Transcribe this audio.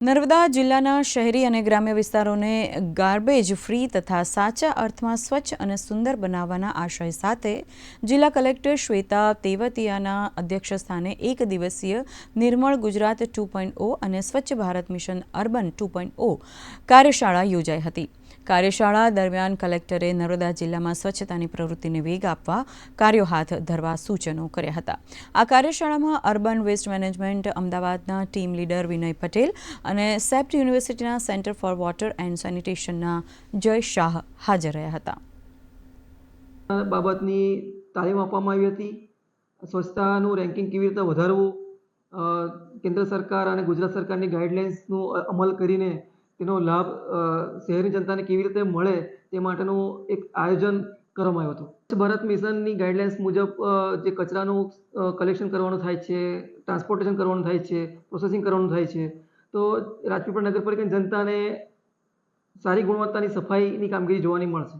નર્મદા જિલ્લાના શહેરી અને ગ્રામ્ય વિસ્તારોને ગાર્બેજ ફ્રી તથા સાચા અર્થમાં સ્વચ્છ અને સુંદર બનાવવાના આશય સાથે જિલ્લા કલેક્ટર શ્વેતા તેવતિયાના અધ્યક્ષસ્થાને એક દિવસીય નિર્મળ ગુજરાત ટુ અને Swachh Bharat mission urban two કાર્યશાળા યોજાઈ હતી. કાર્યશાળા દરમિયાન કલેક્ટરે નર્મદા જિલ્લામાં સ્વચ્છતાની પ્રવૃત્તિને વેગ આપવા કાર્યો હાથ ધરવા સૂચનો કર્યા હતા. આ કાર્યશાળામાં અર્બન વેસ્ટ મેનેજમેન્ટ, અમદાવાદના ટીમ લીડર વિનય પટેલ અને સેપ્ટ યુનિવર્સિટીના સેન્ટર ફોર વોટર એન્ડ સેનિટેશનના જય શાહ હાજર રહ્યા હતા. બાબતની તાલીમ આપવામાં આવી હતી. સ્વચ્છતાનું રેન્કિંગ કેવી રીતે વધારવું? કેન્દ્ર સરકાર અને ગુજરાત સરકારની ગાઈડલાઇન્સનું અમલ કરીને તેનો લાભ શહેરની શહેરી જનતાને કેવી રીતે મળે તે માટેનું એક આયોજન કરવામાં આવ્યું હતું. ભારત મિશનની ગાઈડલાઇન્સ મુજબ જે કચરાનું કલેક્શન કરવાનું થાય છે ટ્રાન્સપોર્ટેશન કરવાનું થાય છે પ્રોસેસિંગ કરવાનું થાય છે, તો રાજપીપળા નગરપાલિકાની જનતાને સારી ગુણવત્તાની સફાઈની કામગીરી જોવાની મળશે.